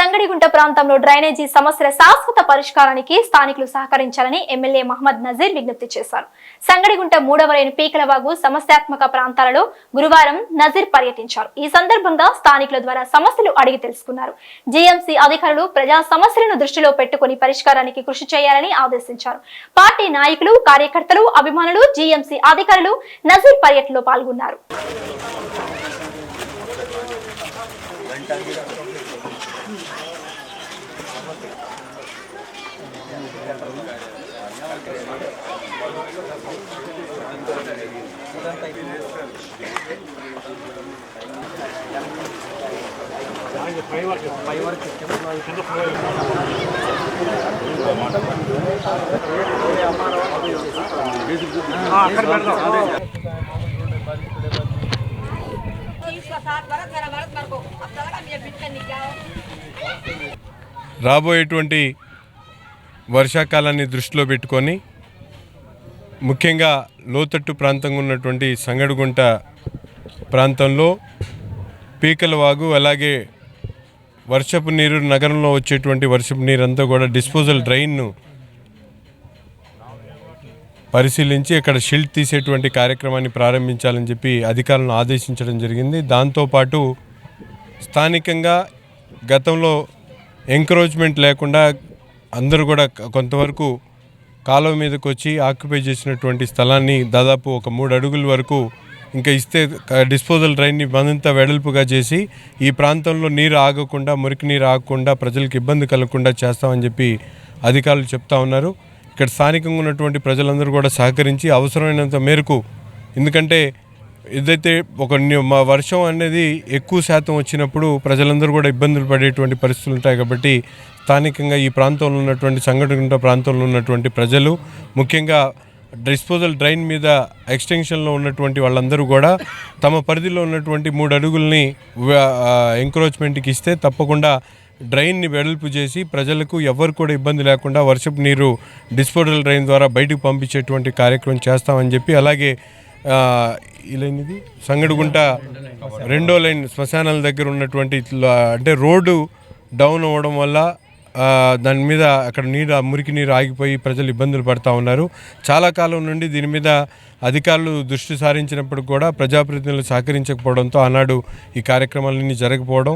సంగడిగుంట ప్రాంతంలో డ్రైనేజీ సమస్యల శాశ్వత పరిష్కారానికి స్థానికులు సహకరించాలని ఎమ్మెల్యే మహమ్మద్ నజీర్ విజ్ఞప్తి చేశారు. సంగడిగుంట మూడవ లేని పీకలవాగు సమస్యాత్మక ప్రాంతాలలో గురువారం నజీర్ పర్యటించారు. ఈ సందర్భంగా స్థానికుల ద్వారా సమస్యలు అడిగి తెలుసుకున్నారు. జీఎంసీ అధికారులు ప్రజా సమస్యలను దృష్టిలో పెట్టుకుని పరిష్కారానికి కృషి చేయాలని ఆదేశించారు. పార్టీ నాయకులు కార్యకర్తలు అభిమానులు జీఎంసీ అధికారులు నజీర్ పర్యటనలో పాల్గొన్నారు. పై వరకు కింద ఫ్లో అక్కడ పెడతాం రాబోయేటువంటి వర్షాకాలాన్ని దృష్టిలో పెట్టుకొని ముఖ్యంగా లోతట్టు ప్రాంతంగా ఉన్నటువంటి సంగడుగుంట ప్రాంతంలో పీకలవాగు అలాగే వర్షపు నీరు నగరంలో వచ్చేటువంటి వర్షపు నీరు అంతా కూడా డిస్పోజల్ డ్రైన్ను పరిశీలించి అక్కడ షిల్ట్ తీసేటువంటి కార్యక్రమాన్ని ప్రారంభించాలని చెప్పి అధికారులను ఆదేశించడం జరిగింది. దాంతోపాటు స్థానికంగా గతంలో ఎంకరేజ్మెంట్ లేకుండా అందరూ కూడా కొంతవరకు కాలువ మీదకి వచ్చి ఆక్యుపై చేసినటువంటి స్థలాన్ని దాదాపు ఒక మూడు అడుగుల వరకు ఇంకా ఇస్తే డిస్పోజల్ డ్రైన్ని మరింత వెడల్పుగా చేసి ఈ ప్రాంతంలో నీరు ఆగకుండా మురికి నీరు ఆగకుండా ప్రజలకు ఇబ్బంది కలగకుండా చేస్తామని చెప్పి అధికారులు చెప్తా ఉన్నారు. ఇక్కడ స్థానికంగా ఉన్నటువంటి ప్రజలందరూ కూడా సహకరించి అవసరమైనంత మేరకు ఎందుకంటే ఏదైతే ఒక మా వర్షం అనేది ఎక్కువ శాతం వచ్చినప్పుడు ప్రజలందరూ కూడా ఇబ్బందులు పడేటువంటి పరిస్థితులు ఉంటాయి కాబట్టి స్థానికంగా ఈ ప్రాంతంలో ఉన్నటువంటి సంఘటన ప్రాంతంలో ఉన్నటువంటి ప్రజలు ముఖ్యంగా డిస్పోజల్ డ్రైన్ మీద ఎక్స్టెన్షన్లో ఉన్నటువంటి వాళ్ళందరూ కూడా తమ పరిధిలో ఉన్నటువంటి మూడు అడుగుల్ని ఎంక్రోచ్మెంట్కి ఇస్తే తప్పకుండా డ్రైన్ని వెడల్పు చేసి ప్రజలకు ఎవరు కూడా ఇబ్బంది లేకుండా వర్షపు నీరు డిస్పోజల్ డ్రైన్ ద్వారా బయటకు పంపించేటువంటి కార్యక్రమం చేస్తామని చెప్పి అలాగే ఇది సంగడిగుంట రెండో లైన్ శ్మశానాల దగ్గర ఉన్నటువంటి అంటే రోడ్డు డౌన్ అవ్వడం వల్ల దాని మీద అక్కడ నీరు మురికి నీరు ఆగిపోయి ప్రజలు ఇబ్బందులు పడుతూ ఉన్నారు. చాలా కాలం నుండి దీని మీద అధికారులు దృష్టి సారించినప్పుడు కూడా ప్రజాప్రతినిధులు సహకరించకపోవడంతో ఆనాడు ఈ కార్యక్రమాలన్నీ జరగకపోవడం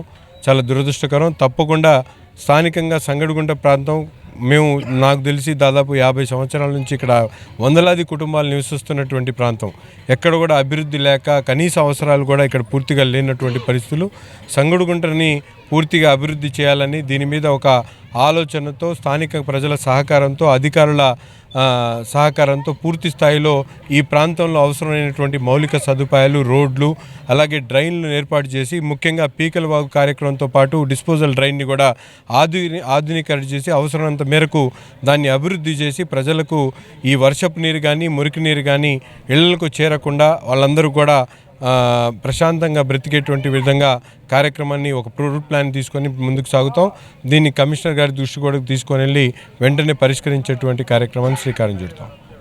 చాలా దురదృష్టకరం. తప్పకుండా స్థానికంగా సంగడిగుంట ప్రాంతం మేము నాకు తెలిసి దాదాపు యాభై సంవత్సరాల నుంచి ఇక్కడ వందలాది కుటుంబాలు నివసిస్తున్నటువంటి ప్రాంతం. ఎక్కడ కూడా అభివృద్ధి లేక కనీస అవసరాలు కూడా ఇక్కడ పూర్తిగా లేనటువంటి పరిస్థితులు. సంగుడుగుంటని పూర్తిగా అభివృద్ధి చేయాలని దీని మీద ఒక ఆలోచనతో స్థానిక ప్రజల సహకారంతో అధికారుల సహకారంతో పూర్తి స్థాయిలో ఈ ప్రాంతంలో అవసరమైనటువంటి మౌలిక సదుపాయాలు రోడ్లు అలాగే డ్రైన్లు ఏర్పాటు చేసి ముఖ్యంగా పీకల వాగు కార్యక్రమంతో పాటు డిస్పోజల్ డ్రైన్ని కూడా ఆధుని ఆధునీకరణ చేసి అవసరమైనంత మేరకు దాన్ని అభివృద్ధి చేసి ప్రజలకు ఈ వర్షపు నీరు కానీ మురికి నీరు కానీ ఇళ్ళకు చేరకుండా వాళ్ళందరూ కూడా ప్రశాంతంగా బ్రతికేటువంటి విధంగా కార్యక్రమాన్ని ఒక రూట్ ప్లాన్ తీసుకొని ముందుకు సాగుతాం. దీన్ని కమిషనర్ గారి దృష్టి కూడా తీసుకొని వెళ్ళి వెంటనే పరిష్కరించేటువంటి కార్యక్రమాన్ని శ్రీకారం చుడతాం.